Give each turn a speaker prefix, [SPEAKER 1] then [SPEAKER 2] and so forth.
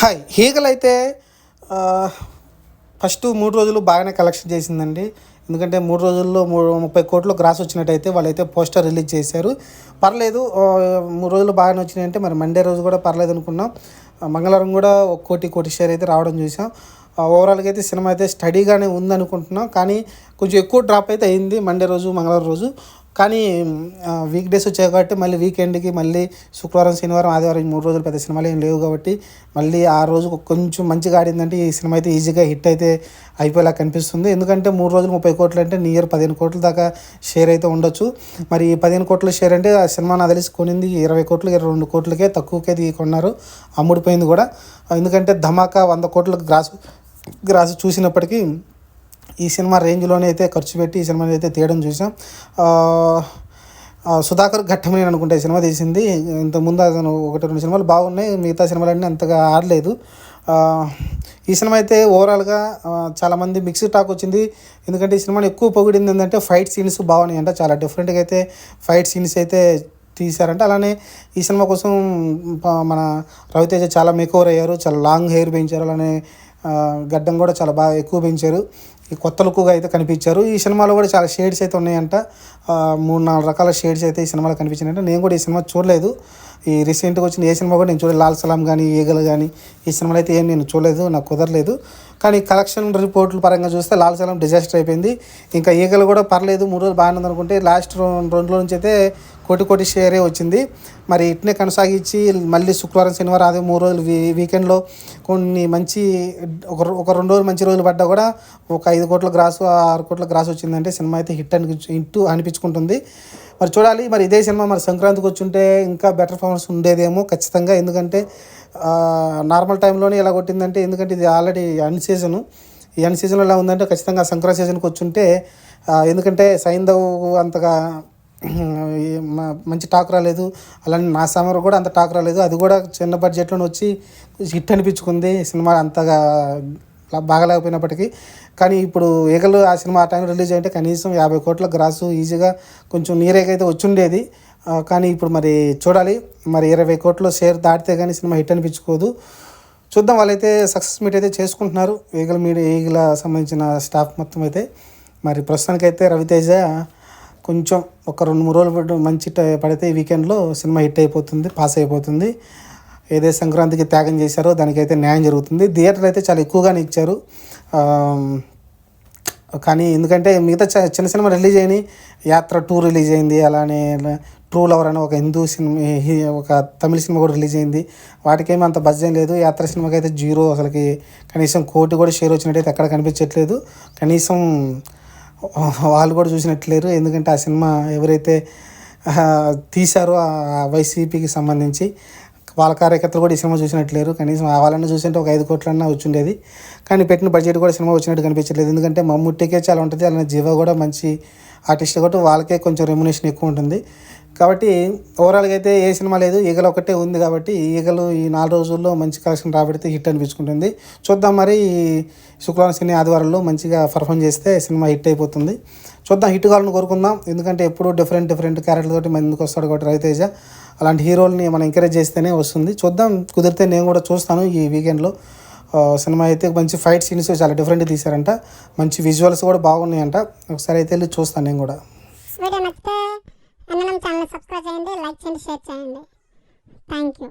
[SPEAKER 1] Hi Hegel అయితే first మూడు రోజులు బాగానే కలెక్షన్ చేసిందండి. ఎందుకంటే మూడు రోజుల్లో మూడు ముప్పై కోట్లు గ్రాస్ వచ్చినట్టయితే వాళ్ళైతే పోస్టర్ రిలీజ్ చేశారు. పర్లేదు మూడు రోజులు బాగానే వచ్చినాయంటే మరి మండే రోజు కూడా పర్లేదు అనుకున్నాం. మంగళవారం కూడా ఒక కోటి కోటి షేర్ అయితే రావడం చూసాం. ఓవరాల్గా అయితే సినిమా అయితే స్టడీగానే ఉందనుకుంటున్నాం. కానీ కొంచెం ఎక్కువ డ్రాప్ అయితే అయింది మండే రోజు మంగళవారం రోజు. కానీ వీక్ డేస్ వచ్చాయి కాబట్టి మళ్ళీ వీకెండ్కి మళ్ళీ శుక్రవారం శనివారం ఆదివారం మూడు రోజులు పెద్ద సినిమాలు ఏం లేవు కాబట్టి మళ్ళీ ఆ రోజు కొంచెం మంచిగా ఆడిందంటే ఈ సినిమా అయితే ఈజీగా హిట్ అయితే అయిపోయేలా కనిపిస్తుంది. ఎందుకంటే మూడు రోజులు ముప్పై కోట్లు అంటే నియర్ పదిహేను కోట్ల దాకా షేర్ అయితే ఉండొచ్చు. మరి ఈ పదిహేను కోట్ల షేర్ అంటే ఆ సినిమా నా తెలిసి కొనింది ఇరవై కోట్లు ఇరవై రెండు కోట్లకే తక్కువకే ది కొన్నారు. అమ్ముడిపోయింది కూడా. ఎందుకంటే ధమాకా వంద కోట్లకు గ్రాస్ గ్రాస్ చూసినప్పటికీ ఈ సినిమా రేంజ్లోనే అయితే ఖర్చు పెట్టి ఈ సినిమాని అయితే తీయడం చూసాం. సుధాకర్ ఘట్టమని అనుకుంటే ఈ సినిమా తీసింది. ఇంతకుముందు అతను ఒకటి రెండు సినిమాలు బాగున్నాయి మిగతా సినిమాలన్నీ అంతగా ఆడలేదు. ఈ సినిమా అయితే ఓవరాల్గా చాలామంది మిక్స్డ్ టాక్ వచ్చింది. ఎందుకంటే ఈ సినిమాని ఎక్కువ పొగిడింది ఏంటంటే ఫైట్ సీన్స్ బాగున్నాయి అంట చాలా డిఫరెంట్గా అయితే ఫైట్ సీన్స్ అయితే తీశారంట. అలానే ఈ సినిమా కోసం మన రవితేజ చాలా మేకోవర్ అయ్యారు చాలా లాంగ్ హెయిర్ పెంచారు. అలానే గడ్డం కూడా చాలా బాగా ఎక్కువ పెంచారు. ఈ కొత్త లుక్గా అయితే కనిపించారు. ఈ సినిమాలో కూడా చాలా షేడ్స్ అయితే ఉన్నాయంట. మూడు నాలుగు రకాల షేడ్స్ అయితే ఈ సినిమాలో కనిపించినాయంట. నేను కూడా ఈ సినిమా చూడలేదు. ఈ రీసెంట్గా వచ్చిన ఏ సినిమా కూడా నేను చూడలేదు. లాల్ సలాం కానీ ఈగలు కానీ ఈ సినిమాలు అయితే ఏం నేను చూడలేదు. నాకు కుదరలేదు. కానీ కలెక్షన్ రిపోర్ట్ల పరంగా చూస్తే లాల్ సలాం డిజాస్టర్ అయిపోయింది. ఇంకా ఈగలు కూడా పర్లేదు. మూడు రోజులు బాగానే ఉంది అనుకుంటే లాస్ట్ రెండు రోజుల నుంచి అయితే కోటి కోటి షేరే వచ్చింది. మరి ఇట్నే కొనసాగించి మళ్ళీ శుక్రవారం శనివారం అదే మూడు రోజులు వీ వీకెండ్లో కొన్ని మంచి ఒక ఒక రెండు రోజులు మంచి రోజులు పడ్డా కూడా ఒక ఐదు కోట్ల గ్రాసు ఆరు కోట్ల గ్రాస్ వచ్చిందంటే సినిమా అయితే హిట్ అని హిట్ అనిపించుకుంటుంది. మరి చూడాలి మరి ఇదే సినిమా మరి సంక్రాంతికి వచ్చుంటే ఇంకా బెటర్ పర్ఫార్మెన్స్ ఉండేదేమో ఖచ్చితంగా. ఎందుకంటే నార్మల్ టైంలోనే ఎలా కొట్టిందంటే ఎందుకంటే ఇది ఆల్రెడీ అన్ సీజను. ఈ అన్ సీజన్లో ఎలా ఉందంటే ఖచ్చితంగా సంక్రాంతి సీజన్కి వచ్చుంటే ఎందుకంటే సైంధవ్ అంతగా మంచి టాక్ రాలేదు. అలానే నా సమర్ కూడా అంత టాక్ రాలేదు. అది కూడా చిన్న బడ్జెట్లోనే వచ్చి హిట్ అనిపించుకుంది. సినిమా అంతగా బాగలేకపోయినప్పటికీ. కానీ ఇప్పుడు ఏగలు ఆ సినిమా ఆ టైం రిలీజ్ అయితే కనీసం యాభై కోట్ల గ్రాసు ఈజీగా కొంచెం నీరేకైతే వచ్చుండేది. కానీ ఇప్పుడు మరి చూడాలి. మరి ఇరవై కోట్లు షేర్ దాటితే కానీ సినిమా హిట్ అనిపించుకోదు. చూద్దాం. వాళ్ళైతే సక్సెస్ మీట్ అయితే చేసుకుంటున్నారు. ఈగల మీడియా ఈగల సంబంధించిన స్టాఫ్ మొత్తం అయితే. మరి ప్రస్తుతానికైతే రవితేజ కొంచెం ఒక రెండు మూడు రోజులు పడి- మంచి పడితే ఈ వీకెండ్లో సినిమా హిట్ అయిపోతుంది పాస్ అయిపోతుంది. ఏదైతే సంక్రాంతికి త్యాగం చేశారో దానికైతే న్యాయం జరుగుతుంది. థియేటర్ అయితే చాలా ఎక్కువగానే ఇచ్చారు. కానీ ఎందుకంటే మిగతా చ- చిన్న సినిమా రిలీజ్ అయినాయి. యాత్ర టూ రిలీజ్ అయింది. అలానే ట్రూ లవర్ అని ఒక హిందూ సినిమా ఒక తమిళ సినిమా కూడా రిలీజ్ అయింది. వాటికేమీ అంత బజ్ ఏం లేదు. యాత్ర సినిమాకి అయితే జీరో అసలుకి. కనీసం కోటి కూడా షేర్ వచ్చినట్టయితే ఎక్కడ కనిపించట్లేదు. కనీసం వాళ్ళు కూడా చూసినట్లేరు. ఎందుకంటే ఆ సినిమా ఎవరైతే తీశారో వైసీపీకి సంబంధించి వాళ్ళ కార్యకర్తలు కూడా ఈ సినిమా చూసినట్లేరు. కనీసం ఆ వాళ్ళని చూసింటే ఒక ఐదు కోట్లన్నా వచ్చిండేది. కానీ పెట్టిన బడ్జెట్ కూడా సినిమా వచ్చినట్టు కనిపించట్లేదు. ఎందుకంటే మమ్ముట్టికే చాలా ఉంటుంది. అలానే జీవో కూడా మంచి ఆర్టిస్ట్ కాబట్టి వాళ్ళకే కొంచెం రెమ్యునేషన్ ఎక్కువ ఉంటుంది కాబట్టి ఓవరాల్గా అయితే ఏ సినిమా లేదు. ఈగలు ఒకటే ఉంది కాబట్టి ఈగలు ఈ నాలుగు రోజుల్లో మంచి కలెక్షన్ రాబడితే హిట్ అనిపించుకుంటుంది. చూద్దాం మరి ఈ శుక్రవారం శని ఆదివారంలో మంచిగా పర్ఫామ్ చేస్తే సినిమా హిట్ అయిపోతుంది. చూద్దాం హిట్ కావాలని కోరుకుందాం. ఎందుకంటే ఎప్పుడు డిఫరెంట్ డిఫరెంట్ క్యారెక్టర్ తోటి ముందుకు వస్తాడు కాబట్టి రవితేజ అలాంటి హీరోల్ని మనం ఎంకరేజ్ చేస్తేనే వస్తుంది. చూద్దాం కుదిరితే నేను కూడా చూస్తాను ఈ వీకెండ్లో సినిమా అయితే మంచి ఫైట్ సీన్స్ చాలా డిఫరెంట్ తీశారంట. మంచి విజువల్స్ కూడా బాగున్నాయంట. ఒకసారి అయితే వెళ్ళి చూస్తాను నేను కూడా.
[SPEAKER 2] వీడియో నచ్చితే ఛానల్ సబ్స్క్రైబ్ చేయండి లైక్ చేయండి షేర్ చేయండి. Thank you